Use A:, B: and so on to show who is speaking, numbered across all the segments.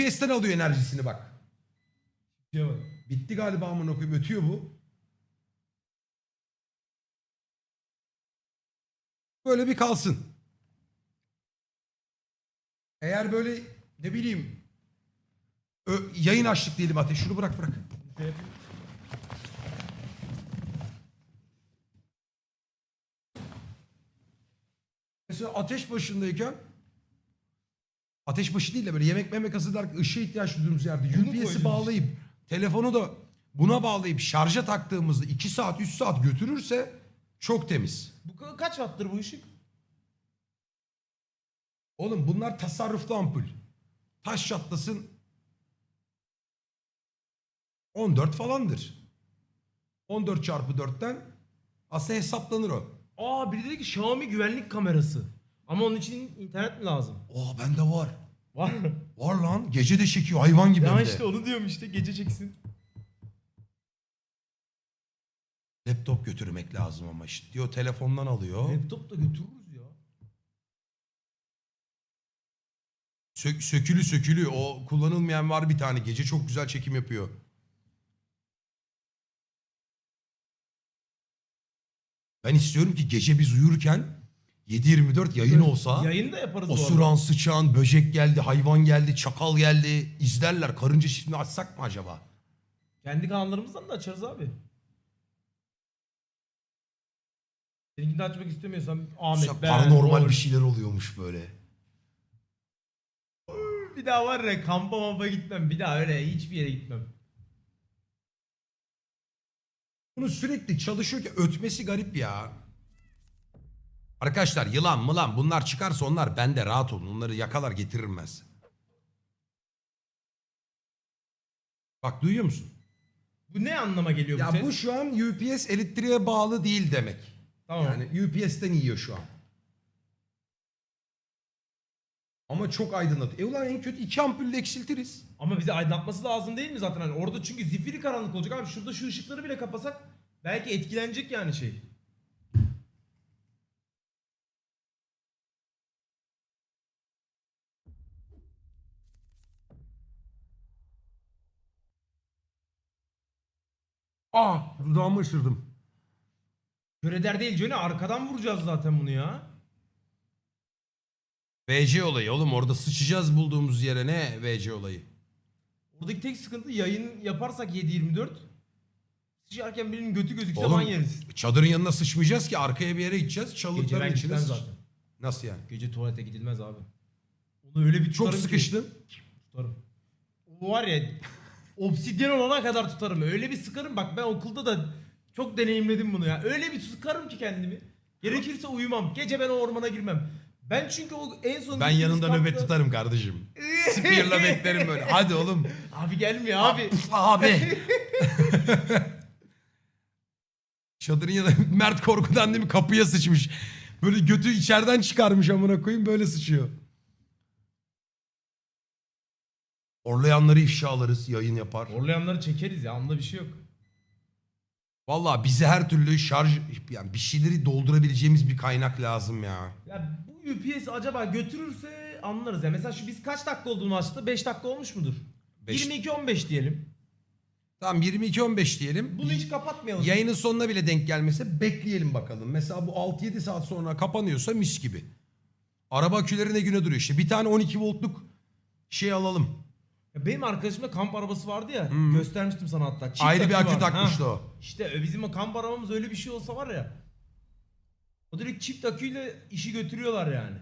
A: UPS'ten alıyor enerjisini bak.
B: Şey.
A: Bitti galiba amına koyayım ötüyor bu. Böyle bir kalsın. Eğer böyle ne bileyim yayın açtık diyelim Ateş şunu bırak bırak. Mesela ateş başındayken ateş başı değil de böyle yemek memek hazırlarken ışığa ihtiyaç duyduğumuz yerde
B: Bunu
A: UPS'i bağlayıp telefonu da buna bağlayıp şarja taktığımızda 2 saat 3 saat götürürse çok temiz.
B: Bu ka- kaç wattır bu ışık?
A: Oğlum bunlar tasarruflu ampul. Taş çatlasın 14 falandır. 14 çarpı 4'ten aslında hesaplanır o.
B: Aa biri dedi ki Xiaomi güvenlik kamerası. Ama onun için internet mi lazım?
A: Oo bende var.
B: Var mı?
A: Var lan. Gece de çekiyor hayvan gibi
B: ya
A: hem de.
B: işte onu diyorum işte gece çeksin.
A: Laptop götürmek lazım ama işte. Diyor telefondan alıyor.
B: Laptop da götürürüz ya.
A: Sö- sökülü sökülü. O kullanılmayan var bir tane. Gece çok güzel çekim yapıyor. Ben istiyorum ki gece biz uyurken 7-24 yayın olsa
B: Yayın da yaparız bu arada.
A: osuran, sıçan, böcek geldi, hayvan geldi, çakal geldi. izlerler. Karınca çiftliğini açsak mı acaba?
B: Kendi kanallarımızdan da açarız abi. Seninkini de açmak istemiyorsan Ahmet
A: Mesela
B: ben,
A: paranormal bir şeyler oluyormuş böyle.
B: Bir daha var ya kampa mampa gitmem. Bir daha öyle hiçbir yere gitmem.
A: Bunu sürekli çalışıyor ki ötmesi garip ya. Arkadaşlar yılan mılan bunlar çıkarsa onlar bende rahat olun. Onları yakalar getiririm ben size. Bak duyuyor musun?
B: Bu ne anlama geliyor bu
A: Ya
B: ses?
A: bu şu an UPS elektriğe bağlı değil demek.
B: Tamam.
A: Yani UPS'ten yiyor şu an. Ama çok aydınlat. E ulan en kötü iki ampulle eksiltiriz.
B: Ama bize aydınlatması lazım değil mi zaten? Hani orada çünkü zifiri karanlık olacak abi. Şurada şu ışıkları bile kapasak belki etkilenecek yani şey.
A: Aa dudağımı ısırdım.
B: Kör eder değil Johnny arkadan vuracağız zaten bunu ya.
A: VC olayı oğlum orada sıçacağız bulduğumuz yere ne VC olayı.
B: Oradaki tek sıkıntı yayın yaparsak 7-24 sıçarken birinin götü gözükse
A: Oğlum,
B: man yeriz.
A: Çadırın yanına sıçmayacağız ki arkaya bir yere gideceğiz. Çalılıkların
B: ben
A: içine sıç-
B: zaten.
A: Nasıl yani?
B: Gece tuvalete gidilmez abi. Onu öyle bir
A: Çok
B: tutarım ki-
A: sıkıştın.
B: Tutarım. O var ya obsidyen olana kadar tutarım. Öyle bir sıkarım bak ben okulda da çok deneyimledim bunu ya. Öyle bir sıkarım ki kendimi. Gerekirse uyumam. Gece ben o ormana girmem. Ben çünkü o en son
A: Ben yanında
B: kampta-
A: nöbet tutarım kardeşim. Spear'la beklerim böyle. Hadi oğlum.
B: Abi gelmiyor abi.
A: Abi. Çadırın yanında Mert korkudan değil mi kapıya sıçmış. Böyle götü içeriden çıkarmış amına koyayım böyle sıçıyor. Orlayanları ifşa alırız yayın yapar.
B: Orlayanları çekeriz ya onda bir şey yok.
A: Vallahi bize her türlü şarj yani bir şeyleri doldurabileceğimiz bir kaynak lazım ya.
B: Ya bu UPS acaba götürürse anlarız ya. Mesela şu biz kaç dakika olduğunu açtı? 5 dakika olmuş mudur?
A: Beş-
B: 22-15 diyelim.
A: Tamam 22-15 diyelim.
B: Bunu hiç kapatmayalım.
A: Yayının sonuna bile denk gelmese bekleyelim bakalım. Mesela bu 6-7 saat sonra kapanıyorsa mis gibi. Araba aküleri ne güne duruyor işte. Bir tane 12 voltluk şey alalım.
B: Ya benim arkadaşımda kamp arabası vardı ya.
A: Hmm.
B: Göstermiştim sana hatta. Çift
A: Ayrı bir akü takmıştı
B: Ha.
A: o.
B: İşte e, bizim o kamp arabamız öyle bir şey olsa var ya. O direkt çift aküyle işi götürüyorlar yani.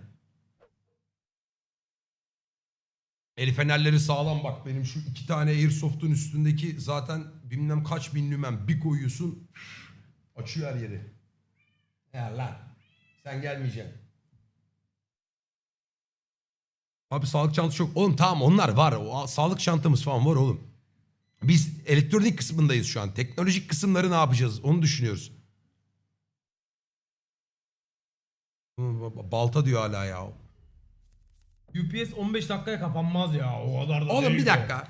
A: El fenerleri sağlam bak benim şu iki tane Airsoft'un üstündeki zaten bilmem kaç bin lümen bir koyuyorsun açıyor her yeri. Ya lan sen gelmeyeceksin. Abi sağlık çantası çok. Oğlum tamam onlar var. O, sağlık çantamız falan var oğlum. Biz elektronik kısmındayız şu an. Teknolojik kısımları ne yapacağız onu düşünüyoruz. Balta diyor hala ya.
B: UPS 15 dakikaya kapanmaz ya. O kadar da
A: Oğlum
B: değil
A: bir
B: o.
A: dakika.